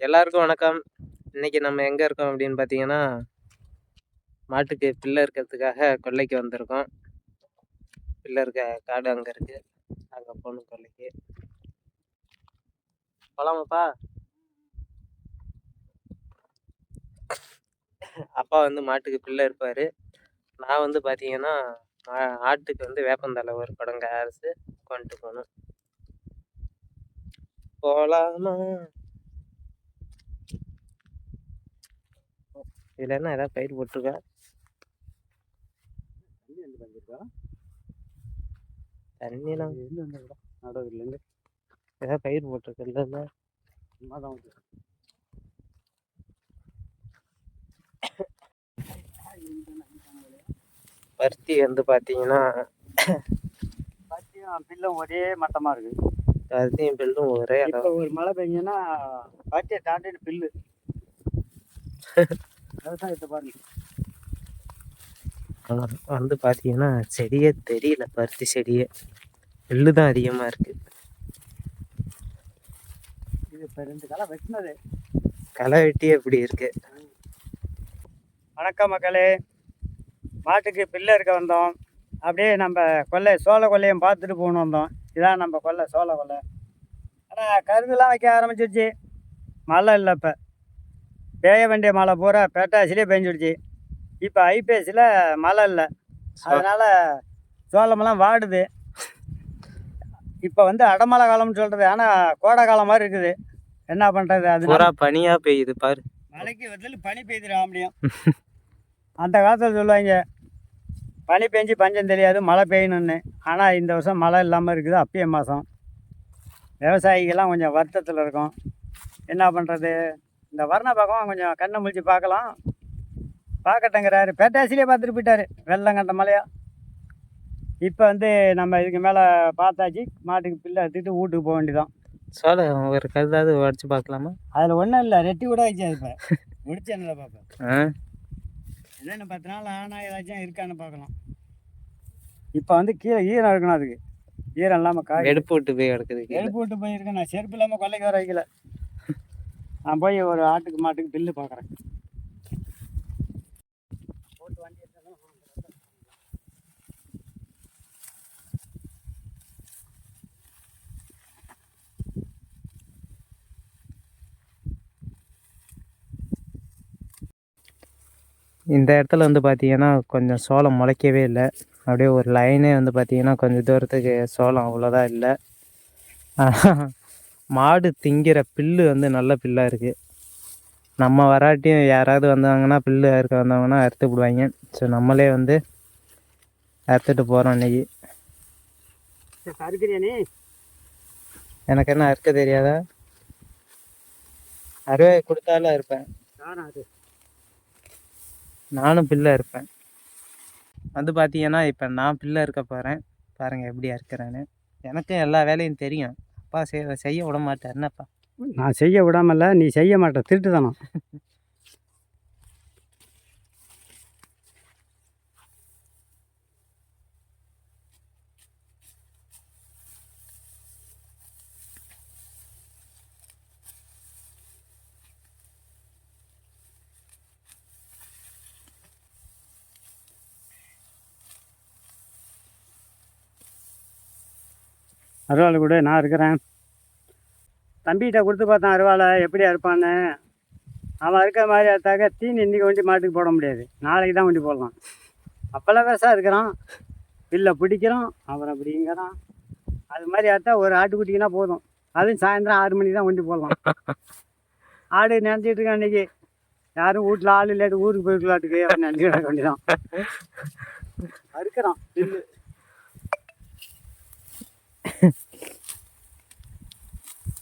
எல்லாருக்கும் வணக்கம். இன்னைக்கு நம்ம எங்க இருக்கோம் அப்படின்னு பார்த்தீங்கன்னா, மாட்டுக்கு பிள்ளை இருக்கிறதுக்காக கொல்லைக்கு வந்திருக்கோம். பிள்ளை இருக்க காடு அங்கே இருக்கு. அங்கே போகணும் கொல்லைக்கு. போலாமாப்பா? அப்பா வந்து மாட்டுக்கு பிள்ளை இருப்பாரு. நான் வந்து பார்த்தீங்கன்னா, ஆட்டுக்கு வந்து வேப்பந்தலை ஒரு குடம் அரசு கொண்டுட்டு போகணும் போலாமா? இதுல என்ன ஏதாவது பயிர் போட்டிருக்கா? தண்ணி எங்க வந்துருக்கா தண்ணிலாம் எங்க வந்துருக்கா நடுவில் இருந்து ஏதாவது பயிர் போட்டிருக்குல்ல இல்ல? சும்மா தான் வந்து பருத்தி வந்து பார்த்தீங்கன்னா, பாத்தியும் பில்லும் ஒரே மட்டமா இருக்கு பருத்தியும் பில்லும் ஒரே. ஒரு மழை பெஞ்சதுன்னா பாத்தியை தாண்டிட்டு பில்லு விவசாயத்தை பாருங்க வந்து பார்த்தீங்கன்னா, செடியே தெரியல பருத்தி செடியே. பில்லு தான் அதிகமா இருக்கு. இது இப்போ ரெண்டு களை வெட்டினது. களை வெட்டியே இப்படி இருக்கு. வணக்கம் மக்களே. மாட்டுக்கு பிள்ளை இருக்க வந்தோம். அப்படியே நம்ம கொல்லை சோள கொல்லையும் பார்த்துட்டு போகணும் வந்தோம். இதான் நம்ம கொல்லை சோள கொல்லை ஆனால் கருதுலாம் வைக்க ஆரம்பிச்சிருச்சு. மழை இல்லை இப்போ. பேய வேண்டிய மழை பூரா பேட்டாசிலே பெஞ்சிடுச்சு. இப்போ ஐபிஎஸ்சில் மழை இல்லை. அதனால் சோளமெல்லாம் வாடுது. இப்போ வந்து அடமழை காலம்னு சொல்கிறது ஆனால் கோடை காலம் மாதிரி இருக்குது. என்ன பண்ணுறது அது பூரா பனியா பெய்யுது பாரு. மழைக்கு பதில் பனி பெய்திட முடியும் அந்த காலத்தில் சொல்லுவாங்க பனி பெஞ்சு பஞ்சம் தெரியாது மழை பெய்யணும்னு. ஆனால் இந்த வருஷம் மழை இல்லாமல் இருக்குது. அப்பய மாதம் விவசாயிகள்லாம் கொஞ்சம் வருத்தத்தில் இருக்கும். என்ன பண்ணுறது இந்த வர்ண பக்கம் கொஞ்சம் கண்ணை முழிச்சு பார்க்கலாம். பார்க்கட்டங்கிறாரு பேட்டாசிலே பார்த்துட்டு போயிட்டாரு. வெள்ளம் கண்ட மழையா இப்போ வந்து நம்ம இதுக்கு மேலே பார்த்தாச்சு. மாட்டுக்கு பிள்ளை எடுத்துக்கிட்டு வீட்டுக்கு போக வேண்டியதான் சோளம் ஒரு கருதாவது உடச்சு பார்க்கலாமா? அதில் ஒன்றும் இல்லை. ரெட்டி கூட வச்சு இப்போ. முடிச்சேன்ல பார்ப்பேன் என்னென்ன பத்து நாள் ஆனால் ஏதாச்சும் இருக்கான்னு பார்க்கலாம். இப்போ வந்து கீழே ஈரம் இருக்கணும் அதுக்கு. ஈரம் இல்லாமல் காய் வெடுப்பு விட்டு போய் கிடக்குது கீழே. எழுப்பு விட்டு போயிருக்கேன். நான் செருப்பு இல்லாமல் கொல்லைக்கு வர வைக்கல. நான் போய் ஒரு ஆட்டுக்கு மாட்டுக்கு பில்லு பார்க்குறேன். இந்த இடத்துல வந்து பார்த்தீங்கன்னா, கொஞ்சம் சோளம் முளைக்கவே இல்லை. அப்படியே ஒரு லைனே வந்து பார்த்தீங்கன்னா, கொஞ்சம் தூரத்துக்கு சோளம் அவ்வளோதான் இல்லை. மாடு திங்கிற பில்லு வந்து நல்ல பில்லா இருக்கு. நம்ம வராட்டியும் யாராவது வந்தாங்கன்னா, பில்லு அறுக்க வந்தாங்கன்னா அறுத்து விடுவாங்க. ஸோ நம்மளே வந்து அறுத்துட்டு போகிறோம் இன்னைக்கு. எனக்கு என்ன அறுக்க தெரியாதா? அறுவை கொடுத்தாலும் அது நானும் பில்லு அறுப்பேன். வந்து பார்த்தீங்கன்னா, இப்போ நான் பில்லு அறுக்க போகிறேன். பாருங்க எப்படி அறுக்கிறேன்னு. எனக்கும் எல்லா வேலையும் தெரியும். அப்பா செய் செய்ய விட மாட்டார் என்னப்பா? நான் செய்ய விடாமல நீ செய்ய மாட்ட திருட்டு தானே அருவாள் கூட நான் இருக்கிறேன். தம்பிகிட்ட கொடுத்து பார்த்தேன் அருவாளை எப்படி அறுப்பான்னு? அவன் இருக்கிற மாதிரி அறுத்தாக்க தீனி இன்றைக்கி வண்டி மாட்டுக்கு போட முடியாது. நாளைக்கு தான் வண்டி போடலாம். அப்போல்லாம் பெருசாக இருக்கிறான். பில்லை பிடிக்கிறோம் அப்புறம் அப்படிங்கிறான் அது மாதிரி அறுத்தா ஒரு ஆட்டுக்குட்டிங்கன்னா போதும். அதுவும் சாயந்தரம் ஆறு மணிக்கு தான் வண்டி போடலாம். ஆடு நினச்சிட்டு இருக்கேன் அன்றைக்கி யாரும் வீட்டில் ஆள் இல்லாட்டி ஊருக்கு போயிருக்கலாட்டுக்கு அவன் நினச்சி கிடக்க வேண்டியதான் அறுக்கிறான். பில்லு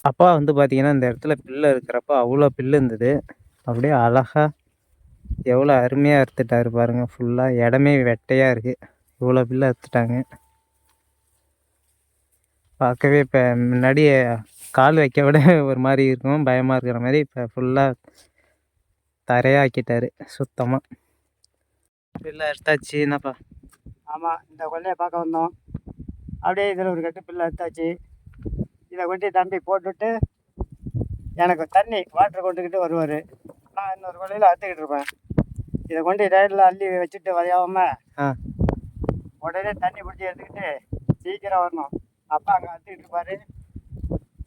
அப்பா வந்து பார்த்தீங்கன்னா, இந்த இடத்துல பில்லு இருக்கிறப்ப அவ்வளோ பில்லு இருந்தது. அப்படியே அழகாக எவ்வளோ அருமையாக அறுத்துட்டாரு பாருங்கள் ஃபுல்லாக இடமே வெட்டையாக இருக்குது இவ்வளோ பில்லு அறுத்துட்டாங்க. பார்க்கவே இப்போ முன்னாடி கால் வைக்க விட ஒரு மாதிரி இருக்கும். பயமாக இருக்கிற மாதிரி இப்போ ஃபுல்லாக தரையாக்கிட்டாரு சுத்தமாக பில்லு அறுத்தாச்சு என்னப்பா? ஆமாம் இந்த கொள்ளையை பார்க்க வந்தோம் அப்படியே இதில் ஒரு கட்டு பிள்ளை எடுத்தாச்சு இதை கொண்டு தம்பி போட்டுவிட்டு எனக்கு தண்ணி வாட்டர் கொண்டுக்கிட்டு வருவார். நான் இன்னொரு கொள்ளையில் அறுத்துக்கிட்டு இருப்பேன். இதை கொண்டு டயரில் அள்ளி வச்சுட்டு வரையாம ஆ. உடனே தண்ணி பிடிச்சி எடுத்துக்கிட்டு சீக்கிரம் வரணும். அப்பா அங்கே அறுத்துக்கிட்டு இருப்பாரு.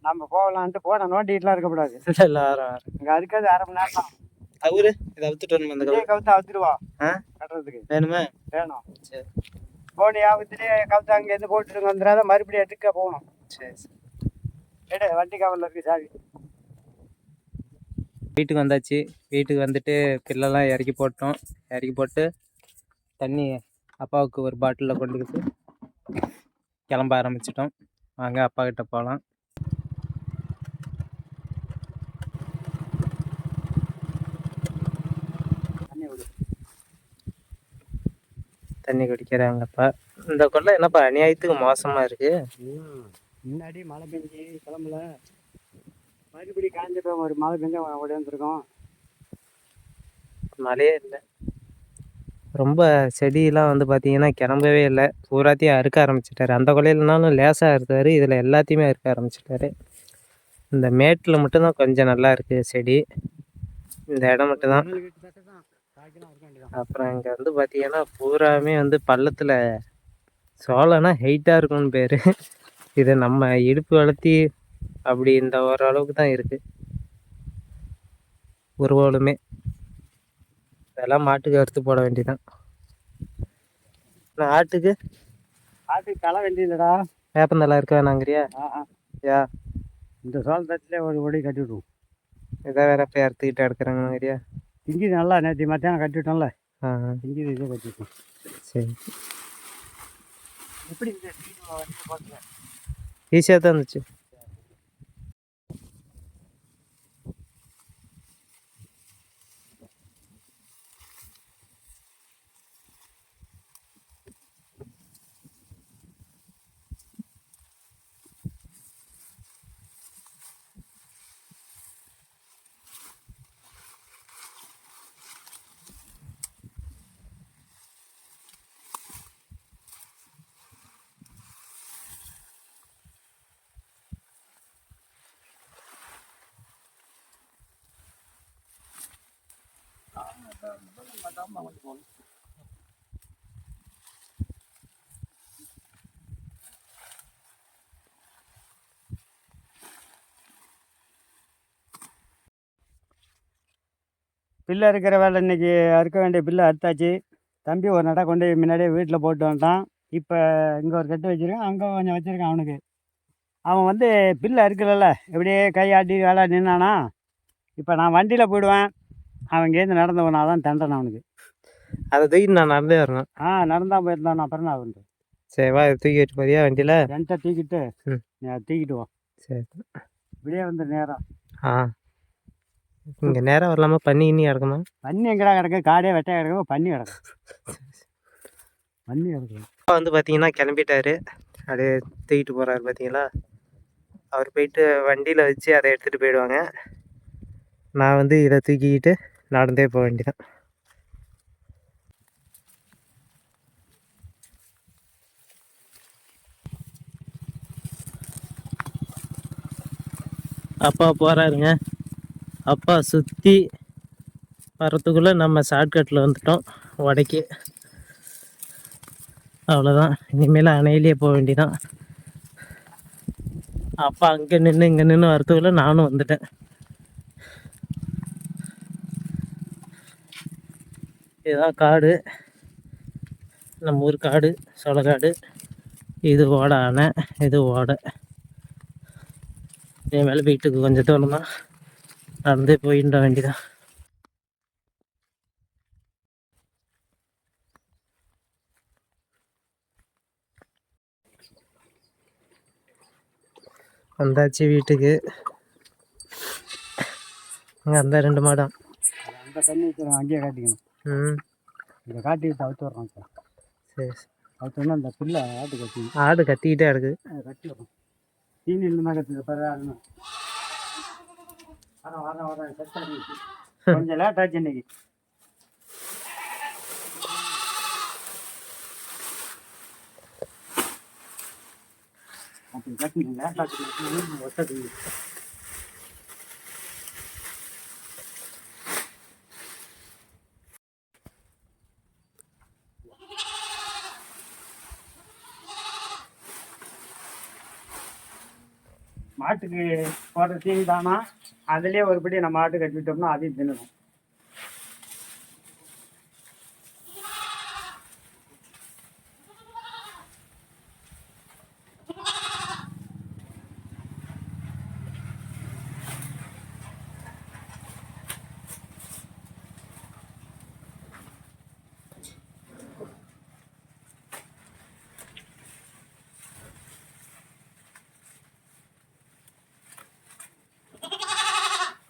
நம்ம போகலான்ட்டு போன நோண்டிகிட்டுலாம் இருக்கக்கூடாது இங்கே அறுக்கிறது அரை மணி நேரம் அவரு இதை அவுத்துட்டு வரணும் கவுத்து அவுத்துருவா கட்டுறதுக்கு. வேணுமா? வேணும். சரி. போனி ஆபத்துலேயே கவுத்து அங்கேருந்து போட்டுட்டு வந்துடாத மறுபடியும் எடுத்துக்க போகணும். சரி சரி. எடு வண்டி கவலில் இருக்கு சாவி. வீட்டுக்கு வந்தாச்சு. வீட்டுக்கு வந்துட்டு பில்லெல்லாம் இறக்கி போட்டோம். இறக்கி போட்டு தண்ணி அப்பாவுக்கு ஒரு பாட்டிலில் கொண்டுக்கிட்டு கிளம்ப ஆரம்பிச்சிட்டோம். வாங்க அப்பா கிட்ட போகலாம் தண்ணி விடு தண்ணி குடிக்கிறாங்க. அப்பா இந்த கொள்ளை என்னப்பா அநியாயத்துக்கு மோசமாக இருக்குது முன்னாடி மழை பெஞ்சு கிளம்பல மறுபடி காஞ்ச போய் ஒரு மழை பெஞ்சா உடையாந்துருக்கோம் மழையே இல்லை. ரொம்ப செடியெல்லாம் வந்து பார்த்தீங்கன்னா கிளம்பவே இல்லை. பூராத்தையும் அறுக்க ஆரம்பிச்சிட்டாரு. அந்த கொலையிலனாலும் லேசாக அறுத்தாரு. இதில் எல்லாத்தையுமே அறுக்க ஆரம்பிச்சிட்டாரு. இந்த மேட்டில் மட்டும்தான் கொஞ்சம் நல்லா இருக்குது செடி. இந்த இடம் மட்டும்தான். அப்புறம் இங்கே வந்து பார்த்தீங்கன்னா பூராமே வந்து பள்ளத்தில் சோளம்னா ஹைட்டாக இருக்கும்னு பேர். இது நம்ம இடுப்பு வளர்த்தி அப்படி இந்த ஓரளவுக்கு தான் இருக்குது உருவலுமே இதெல்லாம் மாட்டுக்கு அறுத்து போட வேண்டியதான் ஆட்டுக்கு? ஆட்டுக்கு களை வேண்டியதுடா வேப்பந்தலை இருக்க வேணாங்கிறியா? யா. இந்த சோள தட்டில் ஒரு ஒடி கட்டி விடுவோம் இதை வேற போய் அறுத்துக்கிட்டு எடுக்கிறாங்கங்கிறியா திங்கி நல்லா நேற்று மத்தியானம் கட்டி விட்டோம்ல ஆ ஆ, திங்கி இதே கட்டி விட்டோம் சரி. எப்படி இந்த வீடு வந்து போட்டுல கொஞ்சம் போகணும் பில்லு இருக்கிற வேலை இன்னைக்கு அறுக்க வேண்டிய பில்லு அறுத்தாச்சு. தம்பி ஒரு நடை கொண்டு போய் முன்னாடியே வீட்டில் போட்டு வந்துட்டான். இப்போ இங்கே ஒரு கட்டு வச்சுருக்கேன். அங்கே கொஞ்சம் வச்சுருக்கான் அவனுக்கு. அவன் வந்து பில்லு அறுக்கலல்ல. எப்படியே கையாட்டி வேலை நின்னானா? இப்போ நான் வண்டியில் போயிடுவேன். அவன் இங்கேருந்து நடந்து போனாதான் தண்டனை அவனுக்கு. அதை தூக்கிட்டு நான் நடந்தே வரணும். ஆ நடந்தான் போயிருந்தான் அப்புறம் நான் வந்து சரி வா தூக்கி வச்சு போறியா வண்டியில்? என்கிட்ட தூக்கிட்டு. நீ அதை தூக்கிட்டு வா. சரி. இப்படியே வந்து நேரம். ஆ. இங்கே நேரம் வரலாமா? பண்ணி இன்னி கிடக்குமா? பன்னி எங்கடா கிடக்கு? காடே வெட்டையா கிடக்கு பன்னி கிடக்கு. பன்னி கிடக்கு. அப்பா வந்து பார்த்தீங்கன்னா கிளம்பிட்டாரு. அப்படியே தூக்கிட்டு போகிறாரு பார்த்தீங்களா அவர் போயிட்டு வண்டியில் வச்சு அதை எடுத்துகிட்டு போயிடுவாங்க. நான் வந்து இதை தூக்கிக்கிட்டு நடந்தே போக வேண்டியதான் அப்பா போகிறாருங்க அப்பா சுற்றி வரத்துக்குள்ளே நம்ம ஷார்ட்கட்டில் வந்துட்டோம். உடைக்கு அவ்வளோதான் இனிமேல் அணையிலேயே போக வேண்டிதான் அப்பா அங்கே நின்று இங்கே நின்று வரத்துக்குள்ளே நானும் வந்துட்டேன். இதுதான் காடு. நம்ம ஊர் காடு சோளக்காடு. இது ஓட அணை இது ஓடை. இனிமேல் வீட்டுக்கு கொஞ்சம் தூரம் தான் நடந்தே போயிட வேண்டியதான் வந்தாச்சு வீட்டுக்கு அங்கே அந்த ரெண்டு மாடம் அந்த தண்ணி அங்கேயே காட்டிக்கணும் ம் இதை காட்டி அவுத்து வர்றோம் சரி அவுத்தோன்னா அந்த பிள்ளை ஆட்டு கட்டி ஆடு கத்திக்கிட்டே இருக்குது அதை கட்டி வரும் தீனி இல்லைன்னா கட்டி பரவாயில்ல வர வர வரேன் செட் கொஞ்சம் லேட் ஆச்சு இன்னைக்கு. அப்படி கட்டி லேட் ஆச்சு ஒட்டது மாட்டுக்கு போடுற தீனி தானா? அதுலேயே ஒருபடி நம்ம மாட்டு கட்டிட்டோம்னா அதையும் தின்னணும்.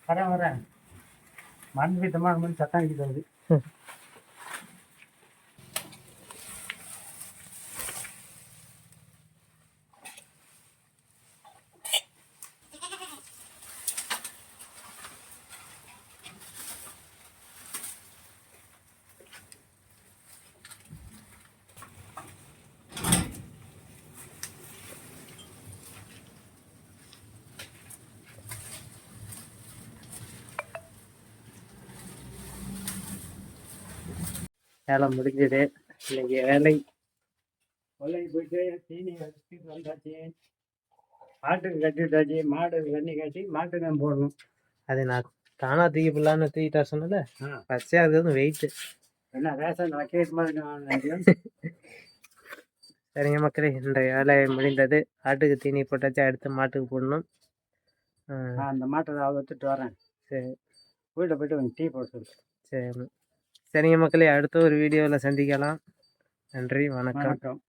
வரேன் வரேன். மண் விட்டமா மண் சத்தம் அடிக்கிறது. வேலை முடிஞ்சது. இன்னைக்கு வேலை. கொல்லைக்கு போயிட்டு தீனி வச்சுட்டு வந்தாச்சு மாட்டுக்கு கட்டி விட்டாச்சு மாடு தண்ணி கட்டி மாட்டுக்கு நம்ம போடணும். அது நான் தானா தூக்கி போடலான்னு தூக்கிட்டா சொன்னல ஆ. பச்சையாக இருக்கிறது வெயிட்டு என்ன ரேஷன் வக்கேட் மாதிரி சரிங்க மக்களே இந்த வேலை முடிந்தது. ஆட்டுக்கு தீனி போட்டாச்சு. அடுத்து மாட்டுக்கு போடணும். அந்த மாட்டை அவுத்துட்டு வரேன். சரி. வீட்டை போயிட்டு டீ போட்டு சொல்லு. சரி. சரிங்க மக்களே அடுத்த ஒரு வீடியோவில் சந்திக்கலாம். நன்றி வணக்கம். வணக்கம்.